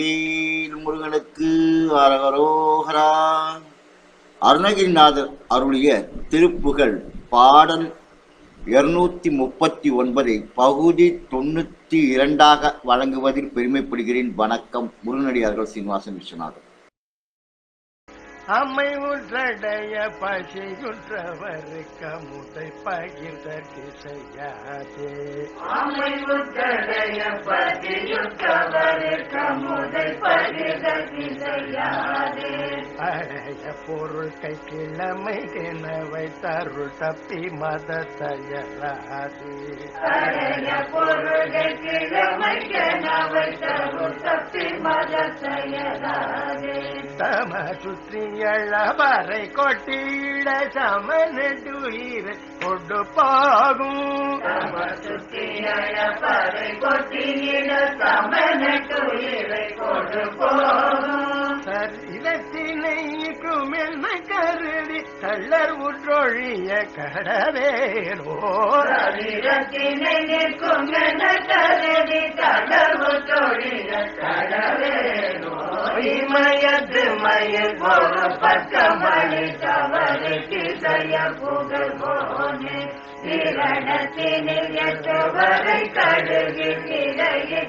வெற்றிவேல் முருகனுக்கு அரகரோகரா. அருணகிரிநாதர் அருளிய திருப்புகழ் பாடல் இருநூத்தி முப்பத்தி ஒன்பதை பகுதி தொண்ணூத்தி இரண்டாக வழங்குவதில் பெருமைப்படுகிறேன். வணக்கம் முருகனடியார்கள் சீனிவாசன் விஸ்வநாதன் அம்மை உற்றடைய பசியுற்றவருக்கு முதை பகிர்ந்த திசையாதே. அம்மை உத்தடைய பதியுற்றவருக்கு முதை பகிர்ந்த திசையாதே பழைய பொருள் கை கிழமை தினவை தருள் தப்பி மத தயராதே பழைய பொருள்கள் கிழமைக்கெனவை தரும் தப்பி மத செயலாதே தம சுற்றியளவரை கொட்டிட சமனடுயிர் கொண்டு போகும். தம சுத்தியழ பறை கொட்டியிட சரீரத்தினைக்கும் என்ன கருதி தள்ளர் உற்றொழிய கடவேனோ. சரீரத்தினை நிற்கும் கருதி இமயத்து மயில் ஒரு பக்கமணி தவறு திசைய புகழ்வோனே திரணத்தினில் எட்டுவரை கடுகில்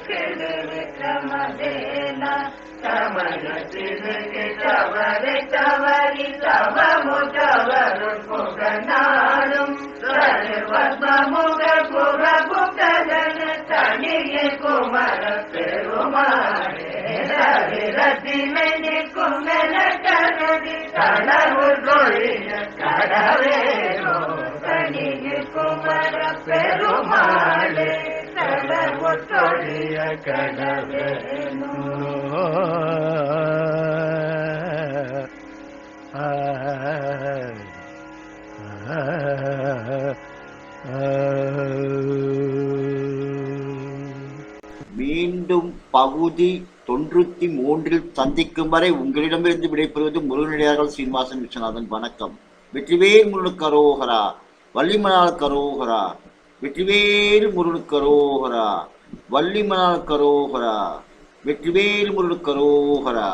இடையிட்டு விக்ரமதேனா சமயத்திற்கு தவறை தவறி தவமு தவறு புகநாடும் சர்வமுக புக புகழன தனிய குமர பெருமாளே சரீரத்தினை நிற்கும் என தளவு தொழில கடவேனோ தனிய குமர பெருமாளே தளவு கடவேனோ மீண்டும் பகுதி தொண்ணூத்தி மூன்றில் சந்திக்கும் வரை உங்களிடமிருந்து விடைபெறுவது முருகனடியார்கள் சீனிவாசன் விஸ்வநாதன். வணக்கம். வெற்றிவேல் முருகனுக்கு கரோகரா. வள்ளிமணால் கரோகரா. வெற்றிவேல் முருகனுக்கு கரோகரா. வள்ளிமணால் கரோகரா வெற்றிவேல் முருள் கரோகரா.